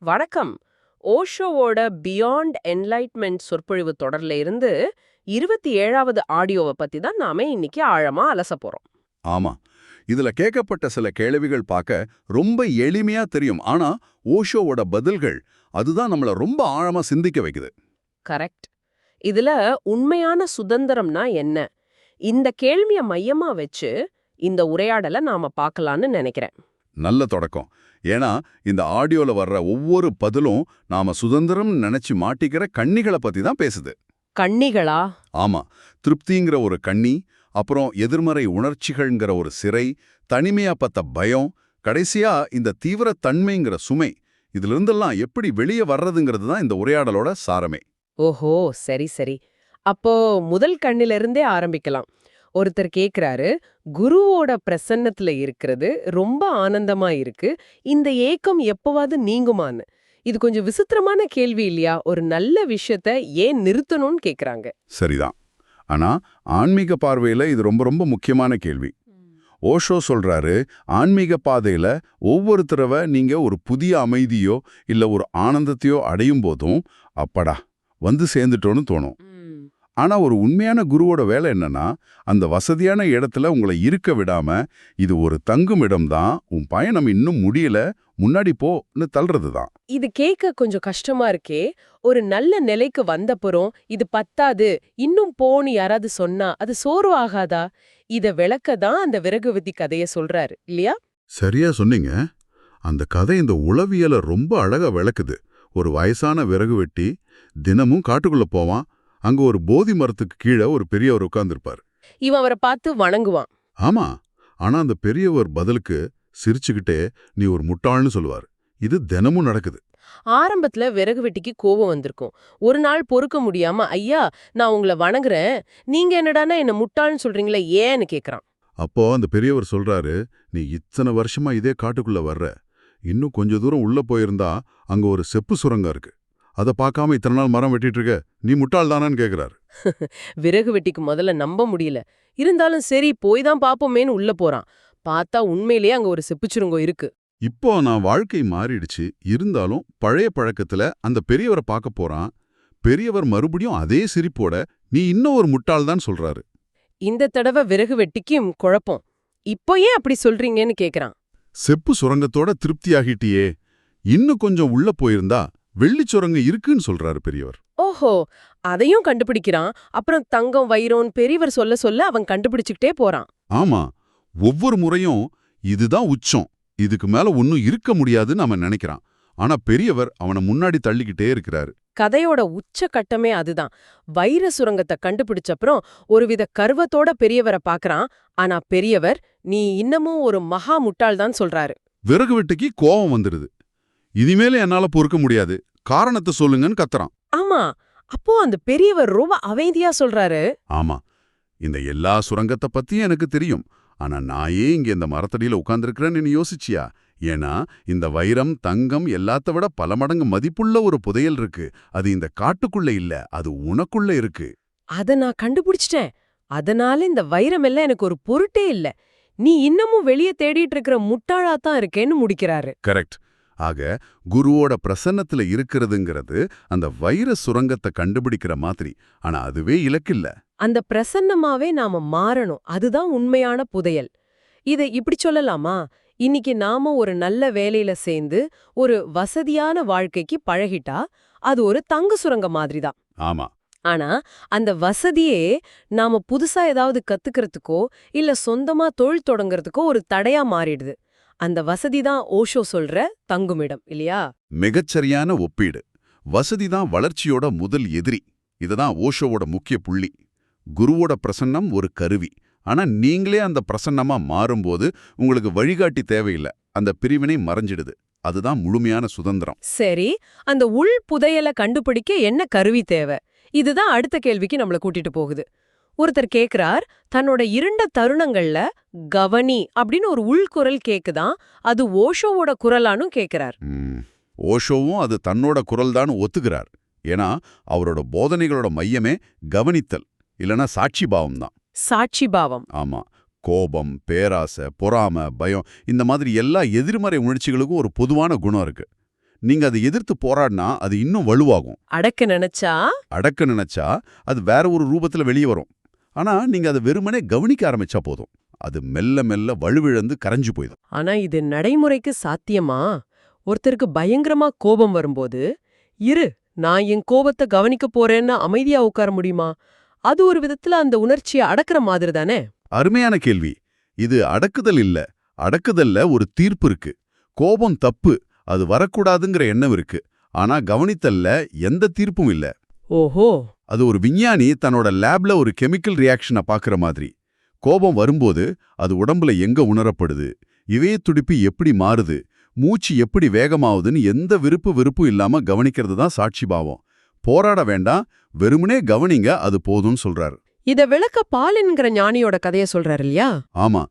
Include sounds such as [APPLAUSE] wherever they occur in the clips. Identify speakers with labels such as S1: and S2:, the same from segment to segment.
S1: வணக்கம். ஓஷோவோட beyond enlightenment சொற்பொழிவு தொடர்ல இருந்து இருபத்தி ஏழாவது ஆடியோவை பத்தி தான் நாம இன்னைக்கு ஆழமா அலச போறோம்.
S2: ஆமா. இதுல கேட்கப்பட்ட சில கேள்விகள் பார்க்க ரொம்ப எளிமையா தெரியும். ஆனா ஓஷோவோட பதில்கள் அதுதான் நம்மள ரொம்ப ஆழமா சிந்திக்க வைக்குது.
S1: கரெக்ட். இதுல உண்மையான சுதந்திரம்னா என்ன? இந்த கேள்விய மையமா வச்சு இந்த உரையாடலை நாம பார்க்கலான்னு நினைக்கிறேன்.
S2: நல்ல தொடக்கம். ஏன்னா இந்த ஆடியோல வர்ற ஒவ்வொரு பதிலும் நாம சுதந்திரம் நினைச்சு மாட்டிக்கிற கண்ணிகளை பத்தி தான் பேசுது.
S1: கண்ணிகளா?
S2: ஆமா. திருப்திங்கிற ஒரு கண்ணி அப்புறம் எதிர்மறை உணர்ச்சிகள்ங்கிற ஒரு சிறை தனிமையா பத்த பயம் கடைசியா இந்த தீவிர தன்மைங்கிற சுமை இதுல இருந்தெல்லாம் எப்படி வெளியே வர்றதுங்கிறது தான் இந்த உரையாடலோட சாரமே.
S1: ஓஹோ! சரி சரி. அப்போ முதல் கண்ணில இருந்தே ஆரம்பிக்கலாம். ஒருத்தர் கேக்குறாரு குருவோட பிரசன்னத்துல இருக்கிறது ரொம்ப ஆனந்தமா இருக்கு. இந்த ஏக்கம் எப்பவாவது நீங்குமான்னு? இது கொஞ்சம் விசித்திரமான கேள்வி இல்லையா? ஒரு நல்ல விஷயத்த ஏன் நிறுத்தணும்னு கேக்குறாங்க.
S2: சரிதான். ஆனா ஆன்மீக பார்வையில இது ரொம்ப ரொம்ப முக்கியமான கேள்வி. ஓஷோ சொல்றாரு ஆன்மீக பாதையில ஒவ்வொரு தடவை நீங்க ஒரு புதிய அமைதியோ இல்ல ஒரு ஆனந்தத்தையோ அடையும் போதும் அப்படா வந்து சேர்ந்துட்டோன்னு தோணும். ஆனா ஒரு உண்மையான குருவோட வேலை என்னன்னா அந்த வசதியான இடத்துல உங்களை இருக்க விடாம இது ஒரு தங்கும் இடம்தான் உன் பயணம் இன்னும் முடியல முன்னாடி போன்னு தள்ளுறது தான்
S1: இது கேட்க கொஞ்சம் கஷ்டமா இருக்கே. ஒரு நல்ல நிலைக்கு வந்தப்புறம் இது பத்தாது இன்னும் போன்னு யாராவது சொன்னா அது சோர்வு ஆகாதா? இத விளக்க தான் அந்த விறகுவதி கதைய சொல்றாரு இல்லையா?
S2: சரியா சொன்னீங்க. அந்த கதை இந்த உளவியலை ரொம்ப அழகா விளக்குது. ஒரு வயசான விறகு வெட்டி தினமும் காட்டுக்குள்ள போவான் அங்க ஒரு போதி மரத்துக்கு கீழே ஒரு பெரியவர் உட்கார்ந்திருப்பார்.
S1: இவன் அவரை பார்த்து வணங்குவான்.
S2: ஆமா ஆனா அந்த பெரியவர் பதிலுக்கு சிரிச்சுக்கிட்டே நீ ஒரு முட்டாள்னு சொல்லுவார். இது தினமும் நடக்குது.
S1: ஆரம்பத்துல விறகு வெட்டிக்கு கோபம் வந்திருக்கும். ஒரு நாள் பொறுக்க முடியாம ஐயா நான் உங்களை வணங்குறேன். நீங்க என்னடான்னா என்ன முட்டாள்னு சொல்றீங்களே ஏன்னு கேக்குறான்.
S2: அப்போ அந்த பெரியவர் சொல்றாரு நீ இத்தனை வருஷமா இதே காட்டுக்குள்ள வர்ற. இன்னும் கொஞ்ச தூரம் உள்ள போயிருந்தா அங்க ஒரு செப்பு சுரங்கம் இருக்கு. அதை பார்க்காம இத்தனை நாள் மரம் வெட்டிட்டு இருக்க நீ முட்டாள் தானான்னு கேக்குறாரு. [LAUGHS]
S1: விறகு வெட்டிக்கு முதல்ல நம்ப முடியல. இருந்தாலும் சரி போய் தான் பாப்போமேன்னு உள்ள போறான். பார்த்தா உண்மையிலேயே அங்க ஒரு செப்புச்சுருங்கம் இருக்கு.
S2: இப்போ நான் வாழ்க்கை மாறிடுச்சு. இருந்தாலும் பழைய பழக்கத்துல அந்த பெரியவரை பார்க்க போறான். பெரியவர் மறுபடியும் அதே சிரிப்போட நீ இன்னும் ஒரு முட்டாள் தான் சொல்றாரு.
S1: இந்த தடவை விறகு வெட்டிக்கும் குழப்பம். இப்போ ஏன் அப்படி சொல்றீங்கன்னு கேக்குறான்.
S2: செப்பு சுரங்கத்தோட திருப்தியாகிட்டியே. இன்னும் கொஞ்சம் உள்ள போயிருந்தா வெள்ளிச் சுரங்கம் இருக்குன்னு சொல்றாரு பெரியவர்.
S1: ஓஹோ அதையும் கண்டுபிடிக்கிறான். அப்புறம் தங்கம் வைரோன் பெரியவர் சொல்ல சொல்ல அவன் கண்டுபிடிச்சுக்கிட்டே போறான்.
S2: ஆமா ஒவ்வொரு முறையும் இதுதான் உச்சம். இதுக்கு மேல ஒன்னும் இருக்க முடியாதுன்னு அவன் நினைக்கிறான். ஆனா பெரியவர் அவனை முன்னாடி தள்ளிக்கிட்டே இருக்கிறாரு.
S1: கதையோட உச்ச கட்டமே அதுதான். வைர சுரங்கத்தை கண்டுபிடிச்சப்புறம் ஒருவித கர்வத்தோட பெரியவரை பாக்குறான் ஆனா பெரியவர் நீ இன்னமும் ஒரு மகா முட்டாள் தான் சொல்றாரு.
S2: விறகு வெட்டுக்கு கோபம் வந்துருது. இனிமேல என்னால பொறுக்க முடியாது. காரணத்தை சொல்லுங்கன்னு கத்துறான்.
S1: ஆமா. அப்போ அந்த பெரியவர் ரொம்ப அமைதியா சொல்றாரு.
S2: ஆமா. இந்த எல்லா சுரங்கத்தை பத்தியும் எனக்கு தெரியும். ஆனா நான் ஏன் இங்க இந்த மரத்தடியில உட்கார்ந்திருக்கிறேன்னு யோசிச்சியா? ஏன்னா இந்த வைரம் தங்கம் எல்லாத்த விட பல மடங்கு மதிப்புள்ள ஒரு புதையல் இருக்கு. அது இந்த காட்டுக்குள்ள இல்ல அது உனக்குள்ள இருக்கு.
S1: அத நான் கண்டுபிடிச்சிட்டேன். அதனால இந்த வைரம் எல்லாம் எனக்கு ஒரு பொருட்டே இல்ல. நீ இன்னமும் வெளியே தேடிட்டு இருக்கிற முட்டாளா தான் இருக்கேன்னு முடிக்கிறாரு.
S2: கரெக்ட். ஆக குருவோட பிரசன்னத்துல இருக்கிறதுங்கிறது அந்த வைர சுரங்கத்தை கண்டுபிடிக்கிற மாதிரி. ஆனா அதுவே இலக்கில்ல.
S1: அந்த பிரசன்னமாவே நாம மாறணும். அதுதான் உண்மையான புதையல். இதை இப்படி சொல்லலாமா? இன்னைக்கு நாம ஒரு நல்ல வேலையில சேர்ந்து ஒரு வசதியான வாழ்க்கைக்கு பழகிட்டா அது ஒரு தங்க சுரங்க மாதிரி தான்.
S2: ஆமா.
S1: ஆனா அந்த வசதியே நாம புதுசா ஏதாவது கத்துக்கிறதுக்கோ இல்ல சொந்தமா தொழில் தொடங்குறதுக்கோ ஒரு தடையா மாறிடுது. அந்த வசதி தான் ஓஷோ சொல்ற தங்குமிடம் இல்லையா?
S2: மிகச்சரியான ஒப்பீடு. வசதிதான் வளர்ச்சியோட முதல் எதிரி. இதுதான் ஓஷோவோட முக்கிய புள்ளி. குருவோட பிரசன்னம் ஒரு கருவி. ஆனா நீங்களே அந்த பிரசன்னமா மாறும்போது உங்களுக்கு வழிகாட்டி தேவையில்லை. அந்த பிரிவினை மறைஞ்சிடுது. அதுதான் முழுமையான சுதந்திரம்.
S1: சரி அந்த உள் புதையலை கண்டுபிடிக்க என்ன கருவி தேவை? இதுதான் அடுத்த கேள்விக்கு நம்மள கூட்டிட்டு போகுது. ஒருத்தர் கேக்குறார் தன்னோட இருண்ட தருணங்கள்ல கவனி அப்படின்னு ஒரு உள்குரல் கேக்குதான் அது ஓஷோவோட குரலானும் கேக்குறார்.
S2: ஓஷோவும் அது தன்னோட குரல்தான் ஒத்துக்கிறார். ஏன்னா அவரோட போதனைகளோட மையமே கவனித்தல் இல்லனா சாட்சி பாவம் தான்
S1: சாட்சி பாவம்.
S2: ஆமா கோபம் பேராசை பொறாம பயம் இந்த மாதிரி எல்லா எதிர்மறை உணர்ச்சிகளுக்கும் ஒரு பொதுவான குணம் இருக்கு. நீங்க அதை எதிர்த்து போராடினா அது இன்னும் வலுவாகும்.
S1: அடக்க நினைச்சா?
S2: அடக்க நினைச்சா அது வேற ஒரு ரூபத்துல வெளியே வரும். ஆனா நீங்க அதை வெறுமனே கவனிக்க ஆரம்பிச்சா போதும். அது மெல்ல மெல்ல வலுவிழந்து கரைஞ்சு போயிடும்.
S1: ஆனா இது நடைமுறைக்கு சாத்தியமா? ஒருத்தருக்கு பயங்கரமா கோபம் வரும்போது இரு நான் என் கோபத்தை கவனிக்க போறேன்னு அமைதியா உட்கார முடியுமா? அது ஒரு விதத்துல அந்த உணர்ச்சியை அடக்குற மாதிரி தானே?
S2: அருமையான கேள்வி. இது அடக்குதல் இல்ல. அடக்குதல்ல ஒரு தீர்ப்பு இருக்கு. கோபம் தப்பு. அது வரக்கூடாதுங்கிற எண்ணம் இருக்கு. ஆனா கவனித்தல்ல எந்த தீர்ப்பும் இல்ல.
S1: ஓஹோ!
S2: அது ஒரு விஞ்ஞானி தன்னோட லேப்ல ஒரு கெமிக்கல் ரியாக்ஷனை பார்க்குற மாதிரி. கோபம் வரும்போது அது உடம்புல எங்க உணரப்படுது? இதய துடிப்பு எப்படி மாறுது? மூச்சு எப்படி வேகமாகுதுன்னு எந்த விருப்பு விருப்பும் இல்லாம கவனிக்கிறது தான் சாட்சி பாவம். போராட வேண்டாம் வெறுமனே கவனிங்க அது போதும்னு சொல்றாரு.
S1: இத விளக்க பாலின்கிற ஞானியோட கதைய சொல்றாரு இல்லையா?
S2: ஆமா.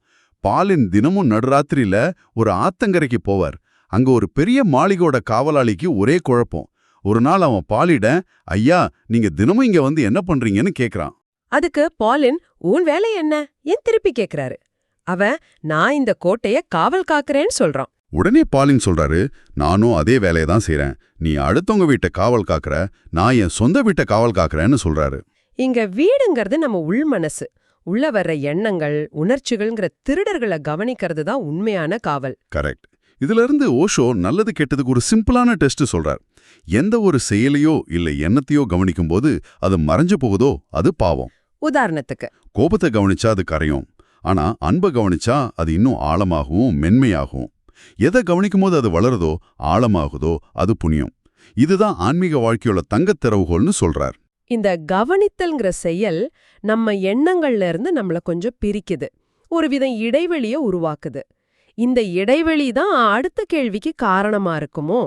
S2: பாலின் தினமும் நடுராத்திரியில ஒரு ஆத்தங்கரைக்கு போவார். அங்க ஒரு பெரிய மாளிகையோட காவலாளிக்கு ஒரே குழப்பம். ஒரு நாள் அவன் பாலிட ஐயா நீங்க தினமும் இங்க வந்து என்ன பண்றீங்கன்னு கேக்குறான்.
S1: அதுக்கு பாலின் உன் வேலை என்ன? ஏன் திருப்பி கேக்குறாரு. அவன் நான் இந்த கோட்டைய காவல் காக்குறேன்னு சொல்றான்.
S2: உடனே பாலின் சொல்றாரு நானும் அதே வேலையை தான் செய்றேன். நீ அடுத்தவங்க வீட்டை காவல் காக்குற நான் என் சொந்த வீட்டை காவல் காக்குறேன்னு சொல்றாரு.
S1: இங்க வீடுங்கிறது நம்ம உள் மனசு. உள்ள வர்ற எண்ணங்கள் உணர்ச்சிகள்ங்கிற திருடர்களை கவனிக்கிறது தான் உண்மையான காவல்.
S2: கரெக்ட். இதுல இருந்து ஓஷோ நல்லது கெட்டதுக்கு ஒரு சிம்பிளான டெஸ்ட் சொல்றார். எந்த ஒரு செயலையோ இல்ல எண்ணத்தையோ கவனிக்கும் போது அது மறைஞ்சு போகுதோ அது பாவம்.
S1: உதாரணத்துக்கு.
S2: கோபத்தை கவனிச்சா அது கரையும். ஆனா அன்பை கவனிச்சா அது இன்னும் ஆழமாகவும் மென்மையாகும் எதை கவனிக்கும் போது அது வளருதோ ஆழமாகுதோ அது புண்ணியம். இதுதான் ஆன்மீக வாழ்க்கையோட தங்கத் திறவுகோல்னு சொல்றார்.
S1: இந்த கவனித்தல்ங்கிற செயல் நம்ம எண்ணங்கள்ல இருந்து நம்மள கொஞ்சம் பிரிக்குது. ஒரு விதம் இடைவெளிய உருவாக்குது. இந்த இடைவெளி தான் அடுத்த கேள்விக்கு காரணமா இருக்குமோ?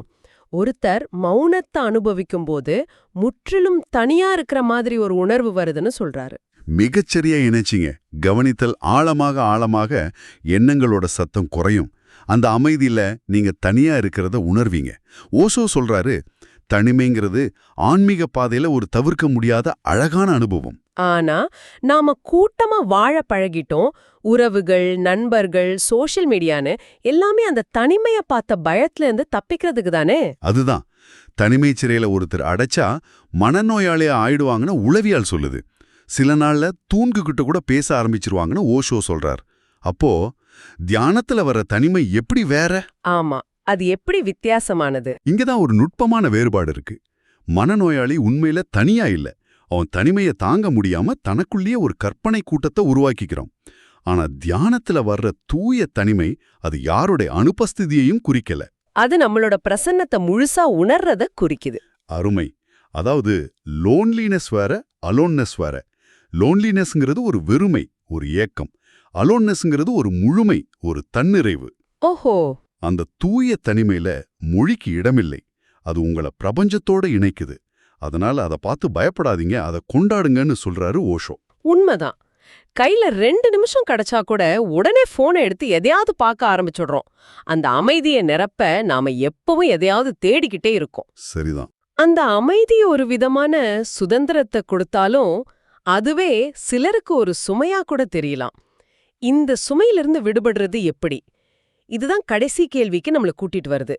S1: ஒருத்தர் மௌனத்தை அனுபவிக்கும் போது முற்றிலும் தனியா இருக்கிற மாதிரி ஒரு உணர்வு வருதுன்னு சொல்றாரு.
S2: மிகச்சரியா இணைச்சிங்க. கவனித்தல் ஆழமாக ஆழமாக எண்ணங்களோட சத்தம் குறையும். அந்த அமைதியில நீங்க தனியா இருக்கிறத உணர்வீங்க. ஓசோ சொல்றாரு தனிமைங்கிறது ஆன்மீக பாதையில ஒரு தவிர்க்க முடியாத அழகான அனுபவம்.
S1: ஆனா நாம கூட்டமா வாழ பழகிட்டோம். உறவுகள் நண்பர்கள் சோஷியல் மீடியான்னு எல்லாமே அந்த தனிமைய பார்த்த பயத்துல இருந்து தப்பிக்கிறதுக்கு தானே?
S2: அதுதான். தனிமை சிறையில ஒருத்தர் அடைச்சா மனநோயாளியா ஆயிடுவாங்கன்னு உளவியால் சொல்லுது. சில நாள்ல தூண்குகிட்ட கூட பேச ஆரம்பிச்சிருவாங்கன்னு ஓஷோ சொல்றார். அப்போ தியானத்துல வர தனிமை எப்படி வேற?
S1: ஆமா. அது எப்படி வித்தியாசமானது?
S2: இங்கதான் ஒரு நுட்பமான வேறுபாடு இருக்கு. மனநோயாளி உண்மையில தனியா இல்ல. அவன் தனிமையை தாங்க முடியாம தனக்குள்ளேயே ஒரு கற்பனை கூட்டத்தை உருவாக்கிக்கிறான். ஆனா தியானத்துல வர்ற தூய தனிமை அது யாருடைய அனுபஸ்திதியையும் குறிக்கல.
S1: அது நம்மளோட பிரசன்னத்தை முழுசா உணர்றத குறிக்குது.
S2: அருமை. அதாவது லோன்லினஸ் வேற அலோன்னஸ் வேற. லோன்லினஸ்ங்கிறது ஒரு வெறுமை ஒரு ஏக்கம். அலோன்னஸ்ங்கிறது ஒரு முழுமை ஒரு தன்னிறைவு.
S1: ஓஹோ!
S2: அந்த தூய தனிமையில மொழிக்கு இடமில்லை. அது உங்களை பிரபஞ்சத்தோட இணைக்குது. அதனால அதை பார்த்து பயப்படாதீங்க. அதை கொண்டாடுங்கன்னு சொல்றாரு ஓஷோ.
S1: உண்மைதான். கையில ரெண்டு நிமிஷம் கிடைச்சா கூட உடனே போனை எடுத்து எதையாவது பார்க்க ஆரம்பிச்சுடுறோம். அந்த அமைதியை நிரப்ப நாம எப்பவும் எதையாவது தேடிக்கிட்டே இருக்கோம்.
S2: சரிதான்.
S1: அந்த அமைதி ஒரு விதமான சுதந்திரத்தை கொடுத்தாலும் அதுவே சிலருக்கு ஒரு சுமையா கூட தெரியலாம். இந்த சுமையிலிருந்து விடுபடுறது எப்படி? இதுதான் கடைசி கேள்விக்கு நம்மள கூட்டிட்டு வருது.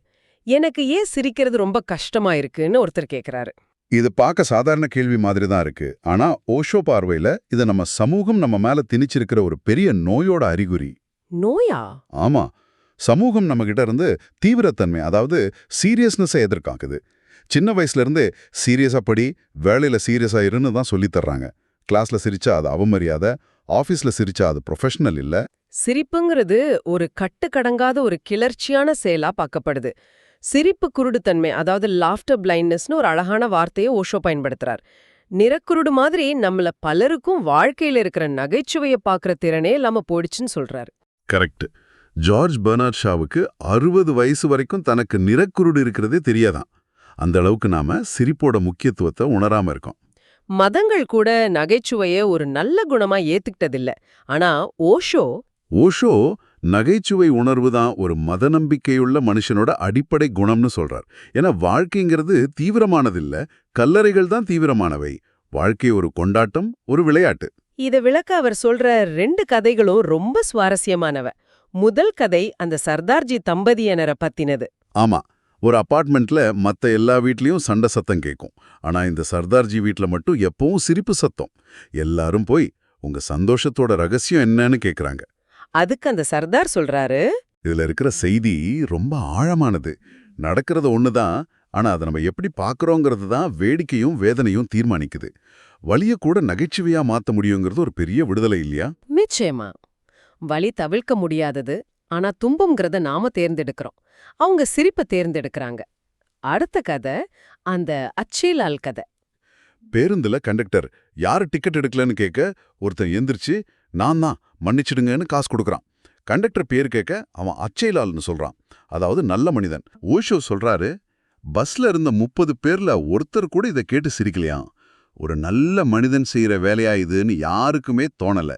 S1: எனக்கு ஏன் சிரிக்கிறது ரொம்ப கஷ்டமா இருக்குன்னு ஒருத்தர் கேக்குறாரு.
S2: இது பார்க்க சாதாரண கேள்வி மாதிரி தான் இருக்கு. ஆனா ஓஷோ பார்வையில இது நம்ம சமூகம் நம்ம மேல திணிச்சிருக்கிற ஒரு பெரிய நோயோட அறிகுறி.
S1: நோயா?
S2: ஆமா. சமூகம் நம்ம கிட்ட இருந்து தீவிரத்தன்மை அதாவது சீரியஸ்னஸை எதிர்காக்குது. சின்ன வயசுல இருந்தே சீரியஸா படி வேலையில சீரியஸா இருன்னு தான் சொல்லித் தர்றாங்க. கிளாஸ்ல சிரிச்சா அது அவமரியாதை ஆபீஸ்ல சிரிச்சா அது ப்ரொஃபஷனல் இல்ல.
S1: சிரிப்புங்கிறது ஒரு கட்டுக்கடங்காத ஒரு கிளர்ச்சியான செயலா பார்க்கப்படுது. சிரிப்பு குருடுத்தன்மை அதாவது லாஃப்டர் பிளைண்ட்னஸ்னு ஒரு அழகான வார்த்தையை ஓஷோ பயன்படுத்துறார். நிறக்குருடு மாதிரி நம்மள பலருக்கும் வாழ்க்கையில இருக்கிற நகைச்சுவையை பார்க்குற திறனே இல்லாம போயிடுச்சுன்னு சொல்றாரு.
S2: கரெக்ட். ஜார்ஜ் பெர்னார்ட் ஷாவுக்கு அறுபது வயசு வரைக்கும் தனக்கு நிறக்குருடு இருக்கிறதே தெரியாதான். அந்த அளவுக்கு நாம சிரிப்போட முக்கியத்துவத்தை உணராம இருக்கோம்.
S1: மதங்கள் கூட நகைச்சுவைய ஒரு நல்ல குணமா ஏத்துக்கிட்டதில்ல. ஆனா ஓஷோ
S2: ஓஷோ நகைச்சுவை உணர்வு தான் ஒரு மத நம்பிக்கையுள்ள மனுஷனோட அடிப்படை குணம்னு சொல்றார். ஏன்னா வாழ்க்கைங்கிறது தீவிரமானதில்ல. கல்லறைகள் தான் தீவிரமானவை. வாழ்க்கை ஒரு கொண்டாட்டம் ஒரு விளையாட்டு.
S1: இத விளக்க அவர் சொல்ற ரெண்டு கதைகளும் ரொம்ப சுவாரஸ்யமானவ. முதல் கதை அந்த சர்தார்ஜி தம்பதியினரை பத்தினது.
S2: ஆமா. ஒரு அபார்ட்மெண்ட்ல மத்த எல்லா வீட்லயும் சண்டை சத்தம் கேட்கும் ஆனா இந்த சர்தார்ஜி வீட்ல மட்டும் எப்பவும் சிரிப்பு சத்தம். எல்லாரும் போய் உங்க சந்தோஷத்தோட ரகசியம் என்னன்னு கேக்குறாங்க.
S1: அதுக்கு அந்த சர்தார் சொல்றாரு.
S2: இதுல இருக்கிற செய்தி ரொம்ப ஆழமானது. நடக்கிறது ஒண்ணுதான் ஆனா அதை நம்ம எப்படி பார்க்கறோங்கிறது தான் வேடிக்கையும் வேதனையும் தீர்மானிக்குது. வலிய கூட நகைச்சுவையா மாத்த முடியுங்கிறது ஒரு பெரிய விடுதலை இல்லையா?
S1: நிச்சயமா. வலி தவிர்க்க முடியாதது ஆனா துன்பம்ங்கிறத நாம தேர்ந்தெடுக்கிறோம். அவங்க சிரிப்பை தேர்ந்தெடுக்கறாங்க. அடுத்த கதை அந்த அச்சேலால் கதை.
S2: பேருந்துல கண்டக்டர் யாரு டிக்கெட் எடுக்கலன்னு கேட்க ஒருத்தன் எந்திரிச்சு நான் தான் மன்னிச்சிடுங்கன்னு காசு கொடுக்கறான். கண்டக்டர் பேர் கேட்க அவன் அச்சைலால்னு சொல்றான். அதாவது நல்ல மனிதன். ஓஷோ சொல்றாரு பஸ்ல இருந்த முப்பது பேர்ல ஒருத்தர் கூட இதை கேட்டு சிரிக்கலையாம். ஒரு நல்ல மனிதன் செய்யற வேலையா இதுன்னு யாருக்குமே தோணல.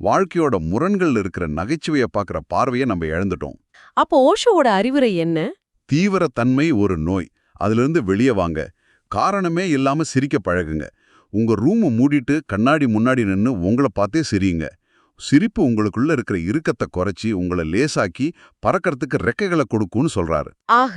S2: வாழ்க்கையோட முரண்கள் இருக்கிற நகைச்சுவையை பார்க்குற பார்வையை நம்ம இழந்துட்டோம்.
S1: அப்போ ஓஷோவோட அறிவுரை என்ன?
S2: தீவிர தன்மை ஒரு நோய். அதிலிருந்து வெளியே வாங்க. காரணமே இல்லாம சிரிக்க பழகுங்க. உங்க ரூமை மூடிட்டு கண்ணாடி முன்னாடி நின்னு உங்களை பார்த்தே சிரியுங்க. சிரிப்பு உங்களுக்குள்ள இருக்கிற இறுக்கத்தை குறைச்சி உங்களை லேசாக்கி பறக்கறதுக்கு ரெக்கைகளை கொடுக்கும்னு சொல்றாரு.
S1: ஆக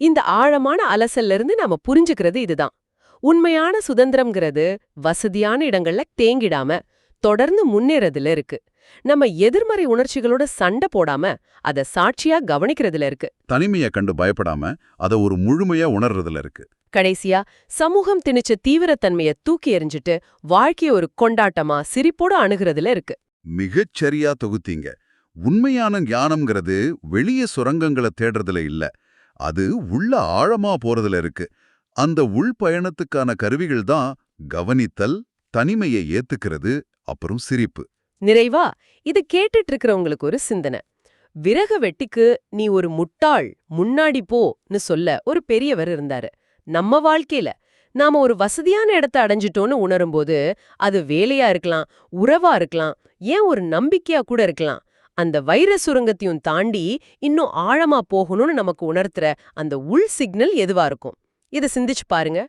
S1: இந்த ஆழமான அலசல்ல இருந்து நாம புரிஞ்சுக்கிறது இதுதான். உண்மையான சுதந்திரம்ங்கிறது வசதியான இடங்கள்ல தேங்கிடாம தொடர்ந்து முன்னேறதுல இருக்கு. நம்ம எதிர்மறை உணர்ச்சிகளோட சண்டை போடாம அத சாட்சியா கவனிக்கிறதுல இருக்கு.
S2: தனிமையை கண்டு பயப்படாம அதை ஒரு முழுமையா உணர்றதுல இருக்கு.
S1: கடைசியா சமூகம் திணிச்ச தீவிரத்தன்மைய தூக்கி எறிஞ்சிட்டு வாழ்க்கைய ஒரு கொண்டாட்டமா சிரிப்போட அணுகிறதுல இருக்கு.
S2: மிகச் சரியா தொகுத்தீங்க. உண்மையான ஞானம்ங்கிறது வெளிய சுரங்கங்களை தேடுறதுல இல்ல. அது உள்ள ஆழமா போறதுல இருக்கு. அந்த உள் பயணத்துக்கான கருவிகள் தான் கவனித்தல் தனிமையை ஏத்துக்கிறது அப்புறம் சிரிப்பு.
S1: நிறைவா இது கேட்டுட்டு இருக்கிறவங்களுக்கு ஒரு சிந்தனை. விறக வெட்டிக்கு நீ ஒரு முட்டாள் முன்னாடி போன்னு சொல்ல ஒரு பெரியவர் இருந்தாரு. நம்ம வாழ்க்கையில நாம ஒரு வசதியான இடத்த அடைஞ்சிட்டோன்னு உணரும்போது அது வேலையா இருக்கலாம் உறவா இருக்கலாம் ஏன் ஒரு நம்பிக்கையா கூட இருக்கலாம். அந்த வைர சுரங்கத்தையும் தாண்டி இன்னும் ஆழமா போகணும்னு நமக்கு உணர்த்துற அந்த உள் சிக்னல் எதுவா இருக்கும்? இதை சிந்திச்சு பாருங்க.